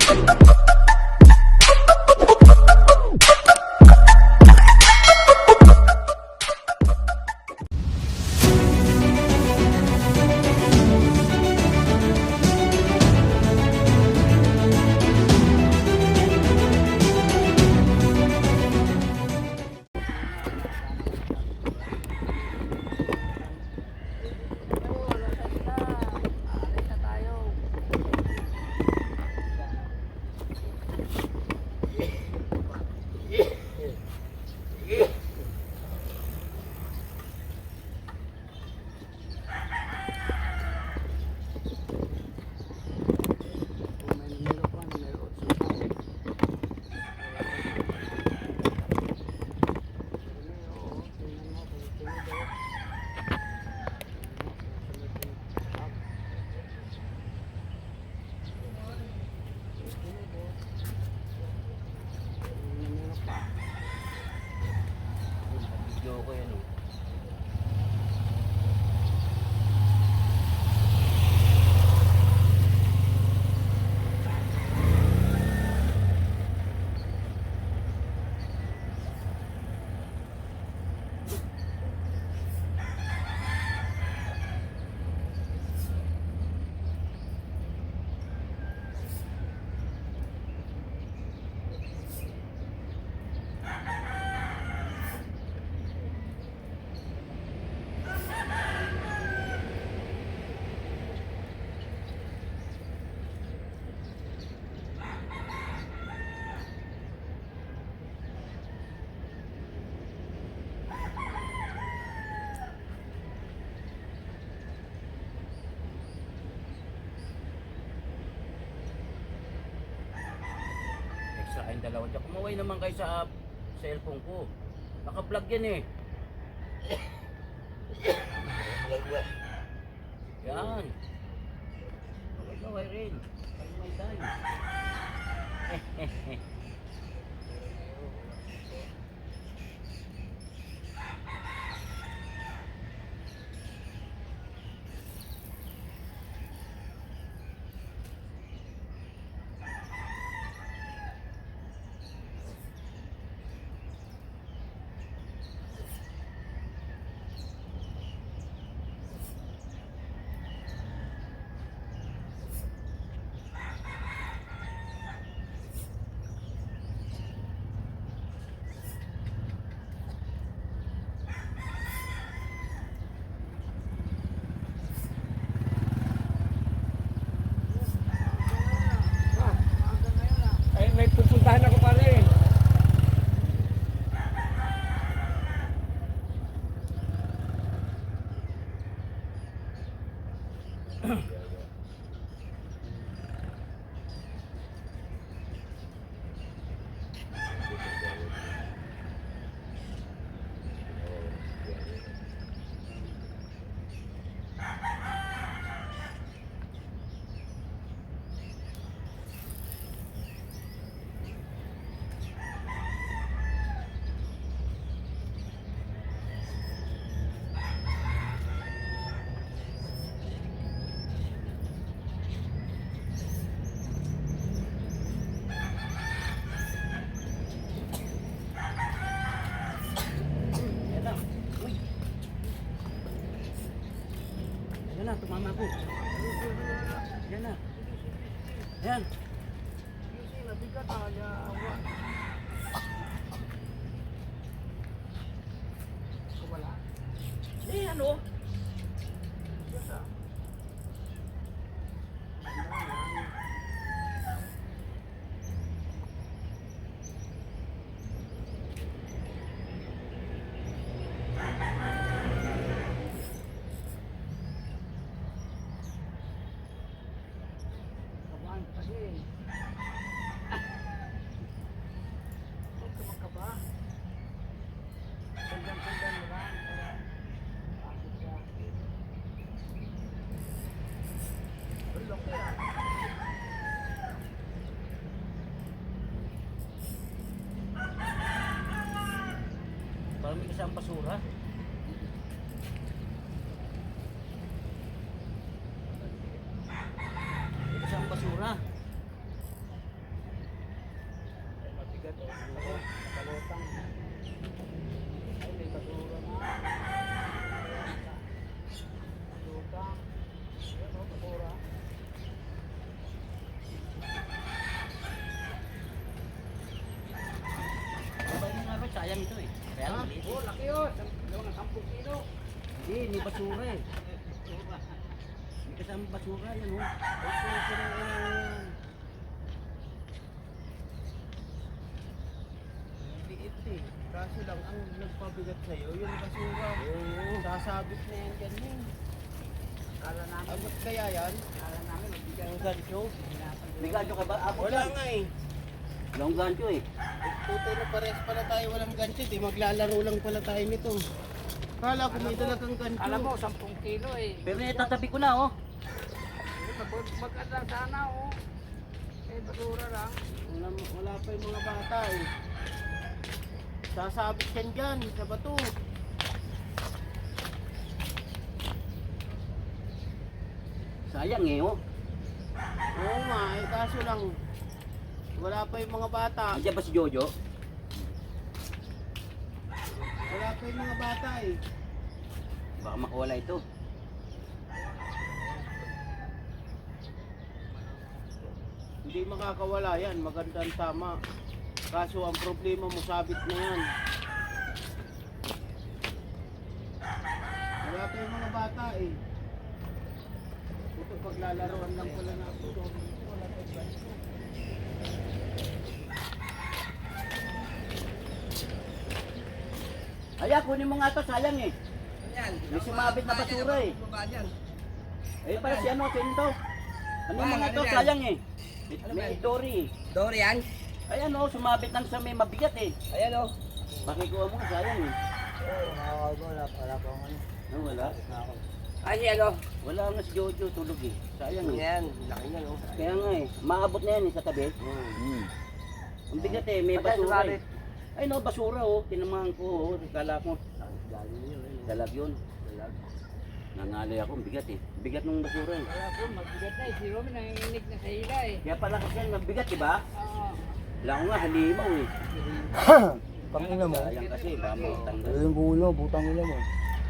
Oh, kayong dalawa dyan. Kumaway naman kayo sa ah, cellphone ko. Naka-vlog yan eh. Yan. Kaway-kaway rin. Kaway tayo. Ay, may pupuntahan ako pare. Yan na. Uy. Yan na, tumama ko. Yan na. Yan. Eh, ano? Kabahan kasi. Huwag ka magkaba. Sundan-sundan mo lang. para pasok siya. Uy, laki ah. Parang may kasama basura. May kasama Hindi, hindi basura eh. Hindi kasama basura yan oh. Ay, siyempre, yan. Liit eh. Kaso lang, ang nagpabigat sa'yo, yung basura. Oo. Sasabit na yan ganyan. Kala namin, Abot kaya yan? kala namin, magbigay Ang gancho? May gancho ka ba? Abot Wala nga eh. Walang gancho eh. Tutoy na parehas pala tayo walang gancho. Di maglalaro lang pala tayo nito. Kala ko may dalagang gancho. Alam mo, 10 kilo eh. Pero itatabi ko na oh. Magkadang sana oh. Eh, basura lang. Wala, wala pa yung mga bata eh. Sasabit yan dyan sa bato. Sayang eh oh. Oo nga, eh kaso lang wala pa yung mga bata. Andiyan ba si Jojo? Yung mga bata eh. Baka makawala ito. Hindi makakawala yan, magandang tama. Kaso ang problema mo, sabit na yan. Wala pa yung mga bata eh. Ito paglalaroan lang pala na ito. Wala pa yung ganito. Ay, kunin mo nga to, sayang eh. Yan. May sumabit na basura eh. Eh, para si ano, sinto. Ano Ba, mga ano to, yan? sayang eh. May, Ano may ba? dory eh. Dorian? Ay ano, sumabit lang sa may mabigat eh. Ayan oh. Pakikuha mo, sayang eh. wala, wala pa ako. No, wala. Ay, si ano? Wala nga si Jojo, tulog eh. Sayang eh. Yan, laki niya no. Kaya nga eh, maabot na yan eh sa tabi. Hmm. Ang bigat eh, may Ba't basura sumabit? Eh. Ay no, basura oh. Tinamahan ko oh. Kala ko, Galing yun. eh. dalag. Nangalay ako, bigat eh. Bigat ng basura eh. Wala po, magbigat na eh. Si Romy nanginginig na sa hila eh. Kaya pala kasi yan, mabigat diba? Oo. Wala ko nga, halimaw eh. Pangina mo. Sayang kasi, baka magtanggal. Ano yung bulo, putang ina mo.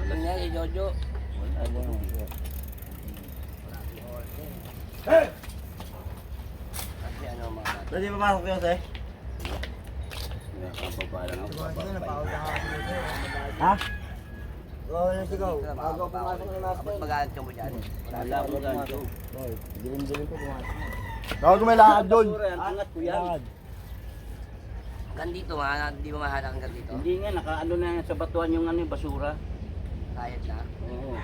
Wala niya si Jojo. Wala ko. Kasi ano mga. Pwede papasok yun, sir? Kaya kababa lang ako. Ha? Oo, ano sigaw? Bata. pumasok ng master. Ka mo dyan. Wala ko ganito. Oy, dilim-dilim ko pumasok. Daw ko may lakad doon. Angat ko yan. Hanggang dito, mga hindi mo mahalak hanggang dito. Hindi nga, nakaano na yan sa batuan yung ano, yung basura. Kayat na. Oo.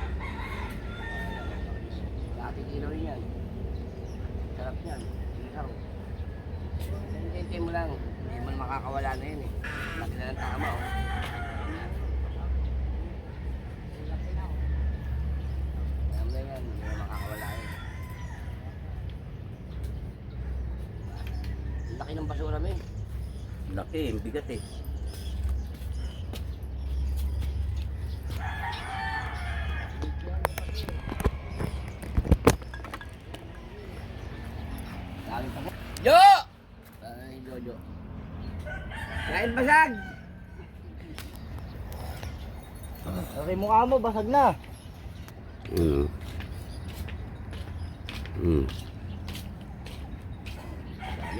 Dati kilo rin yan. Sarap yan. Isaw. Hintay mo lang. Hindi mo makakawala na yun eh. Laki na ng tama oh. Alam na yan. Laki ng basura mo eh. Laki, bigat eh. Dami pa Jo! Ay, Jojo. Kain basag! Okay, mukha mo, basag na. Mm. Mm.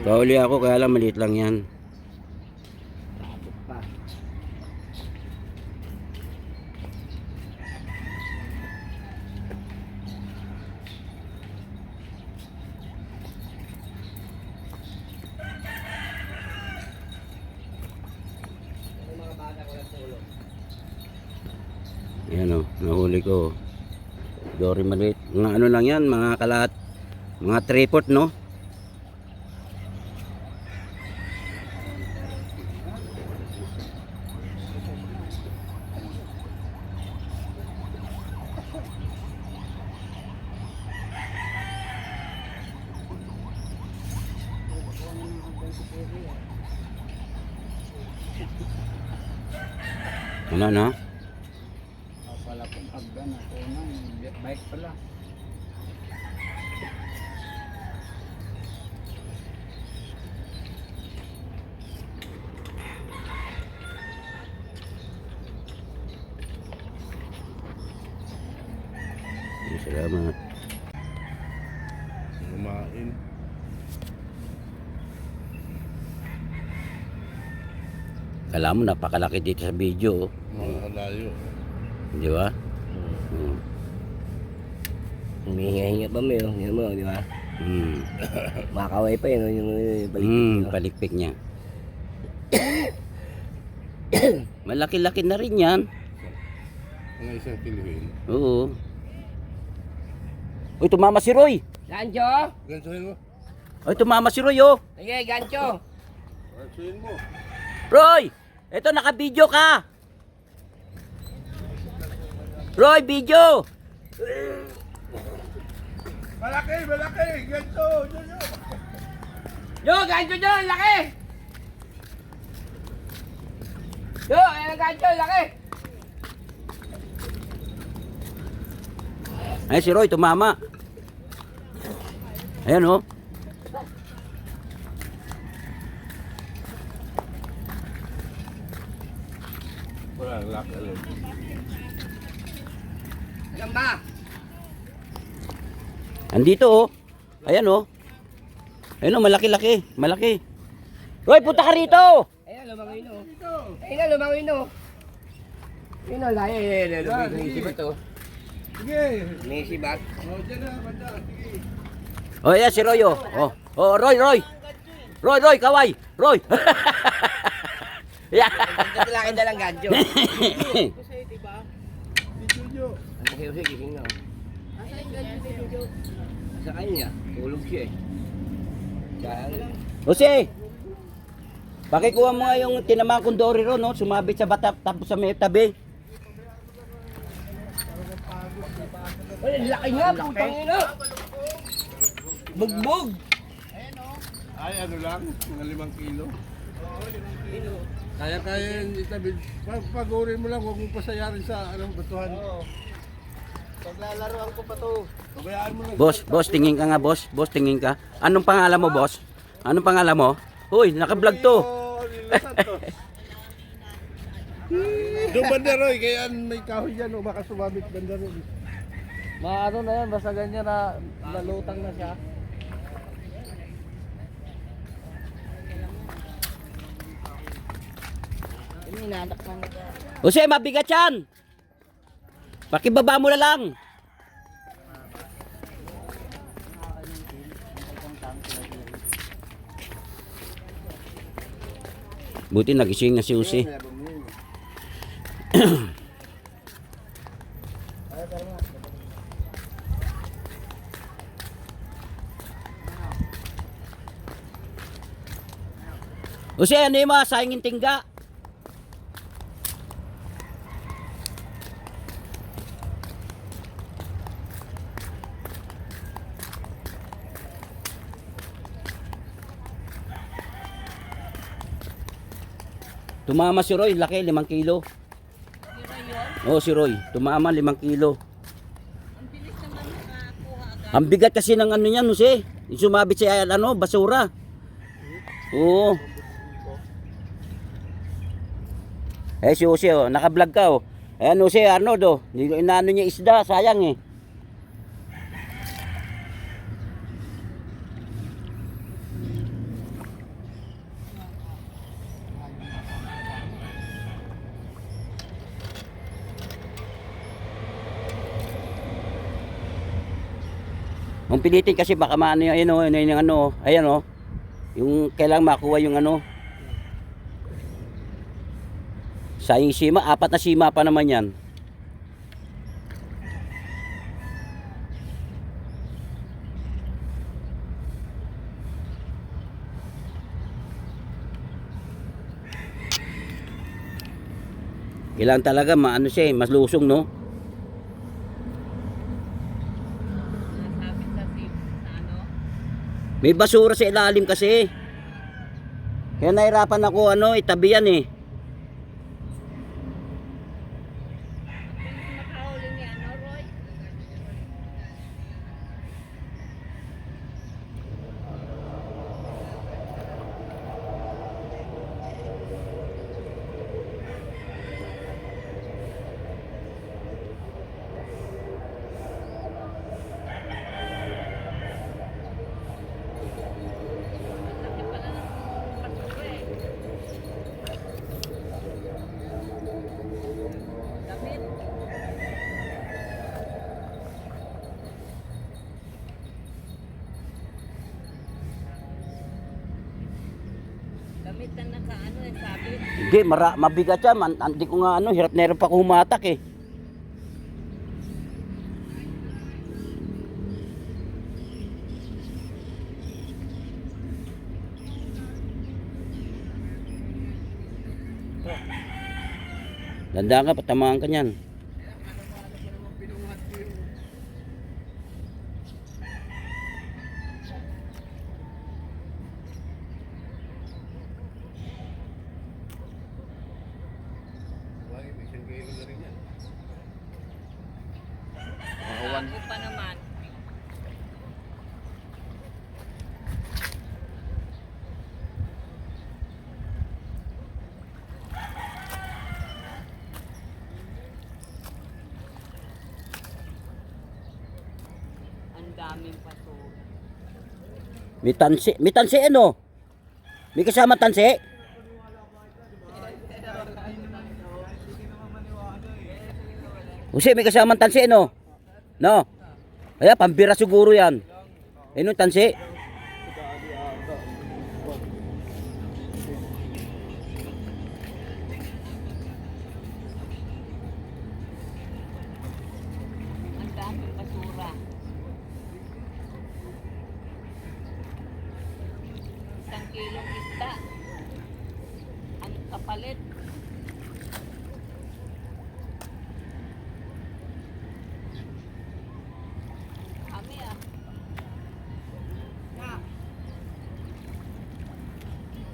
Kauli ako, kaya lang maliit lang yan. Ayan o, nahuli ko. Dory maliit. Mga ano lang yan, mga kalat. Mga tripod, no? Ano na? Pala kung hagdan ako nang bike pala. Salamat. Kumain. Kala mo napakalaki dito sa video, oh. Mga kalayo. di ba? Hmm. Humihinga-hinga pa may, oh. Yan mo, di ba? Hmm. Makakaway pa yun, oh, yung yung balik. Hmm, palikpik niya. Malaki-laki na rin yan. Ang isang kiluhin. Oo. Uy, tumama si Roy. Gancho! Gansuhin mo. Uy, tumama si Roy, oh. Sige, gancho! Gansuhin mo. Roy! Ito, naka-video ka. Roy, video! Malaki, malaki! Ganso! Ganso! Yo, gancho dyan, laki! Yo, ayan ang gancho, laki! Ay, si Roy, tumama. Ayan, oh. Wala, lock alone. Ayan ba? Andito, oh. Ayan, oh. Ayan, oh, malaki-laki. Malaki. Roy, punta ka rito! Ayan, lumangoy no. Ayan, lumangoy no. Yun o, layo, yun, yun, yun, Nisibat to. Sige! Nisibat. O, dyan na, banda. Sige. Oh, ayan, si Roy, oh. Oh, oh Roy, Roy. Roy, Roy, kaway. Roy. yeah. Ganda laki dalang gancho. Si Jojo. Ang kasi kasi gising na. Sa kanya, tulog siya eh. Jose, pakikuha mo nga yung tinamaan kong Dory ron, no? Sumabit sa bata, tapos sa may tabi. Ay, laki nga, putang ina. Bugbog. Ay, ano lang? Mga limang kilo. Kaya kaya yun itabi. Pag pagurin mo lang, huwag mo pasayarin sa anong batuhan. Paglalaroan ko pa to. Pabayaan mo lang. Boss, boss, tingin ka nga, boss. Boss, tingin ka. Anong pangalan mo, boss? Anong pangalan mo? Uy, naka-vlog to. Doon bandaroy, kaya may kahoy yan o baka sumabit bandaroy. Maano na yan, basta ganyan na nalutang na siya. Jose, mabigat yan. Pakibaba mo na lang. Buti nagising na si Jose. Jose, ano yung mga sayangin tingga? Tumama si Roy, laki, limang kilo. Oo, si Roy. Tumama, limang kilo. Ang bigat kasi ng ano niyan, Jose. Yung Sumabit sa ano, basura. Oo. Eh, si Jose, oh, naka-vlog ka, oh. Ayan, Jose, Arnold, oh. Inaano niya isda, sayang, eh. Ang pilitin kasi baka maano yung ano, ano yung ano, ayan oh. Yung kailangan makuha yung ano. Sayang sima, apat na sima pa naman yan. Kailangan talaga maano siya, eh, mas lusong no. May basura sa ilalim kasi. Kaya nahirapan ako ano, itabi yan eh. Hindi, mara, mabigat siya. Man, hindi ko nga ano, hirap na hirap ako humatak eh. Dandaan ka, patamaan ka niyan. Bago pa naman. Ang daming paso. May tansi. May tansi ano? May kasama tansi? Kasi may kasama tansi ano? No? Kaya pambira siguro yan. Ano tansi? Ang daming basura. Isang kilong isda. Ang kapalit. Kami ah.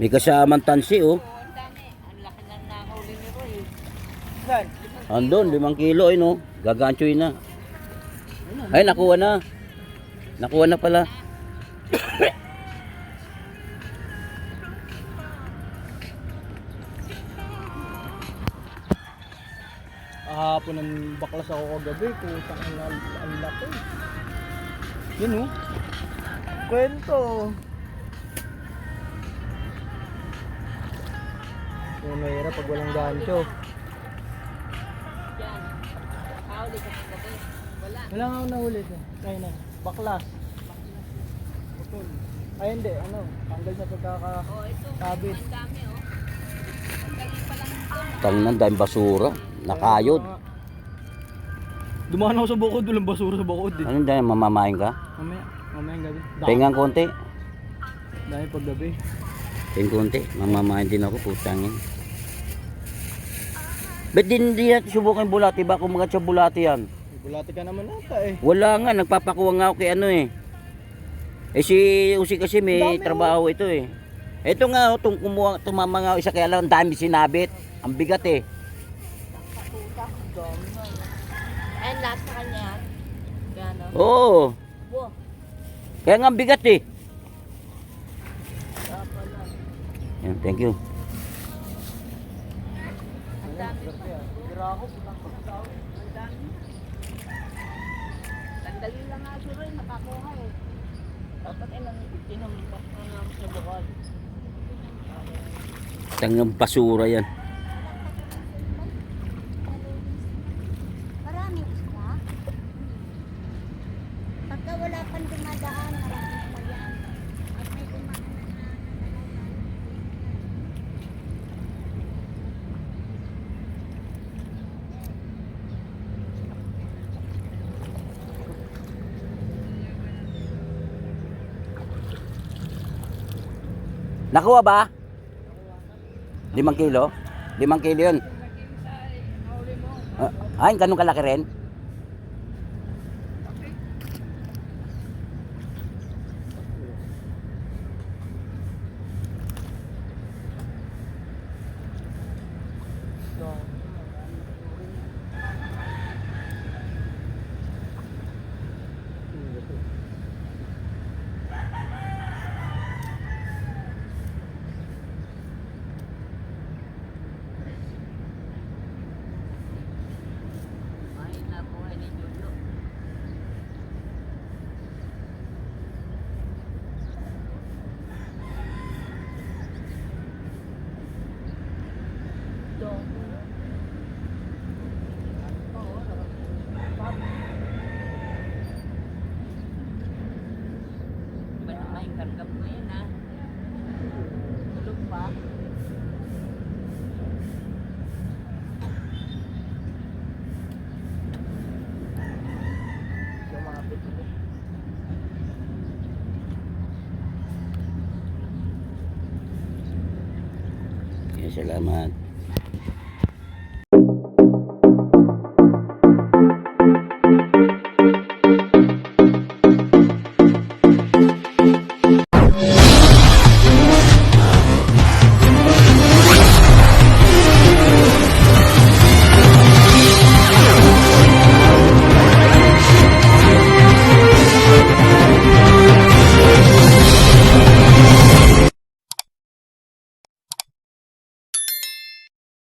May kasama tansi oh. Ang. Ang? Andun, limang kilo eh no. Gaganchoy na. Ay, nakuha na. Nakuha na pala. Ahapon ng baklas ako kagabi, putang ina, ang laki. Yun oh. Kwento. Yung mahirap pag walang gancho. Wala. Nga ako nahuli ko. Ay na, baklas. Putol. Ay hindi, ano, tanggal sa pagkaka... Oh, dami oh. Tangnan dahil basura. Nakayod. Dumaan ako sa bukod, walang basura sa bukod eh. Ano dahil mamamahin ka? Mamaya, mamaya gabi. Dami, Tingang konti. dami pag gabi. Ting konti. Mamamahin din ako, putangin. Ba't din hindi natin subukan bulati? Ba kumagat sa bulati yan? Bulati ka naman ata eh. Wala nga, nagpapakuha nga ako kay ano eh. Eh si Usi kasi may Dami, trabaho ito eh. Ito nga, oh, tung kumuha, tumama nga isa kaya lang, ang dami sinabit. Ang bigat eh. Ay, lahat sa kanya. Gano. Oo. Wow. Kaya nga ang bigat eh. Yan, thank you. Ang dami pa. Ang dami. Sandali lang nga si Roy, nakakuha eh. Dapat ay nang tinumpas na namin sa bukod. Tangang basura yan. Maraming isda. Pagka wala pang dumadaan, maraming pa yan. At may dumaan na Nakuha ba? Limang kilo? Limang kilo yun. Ah, ay, ganun kalaki rin? Salamat.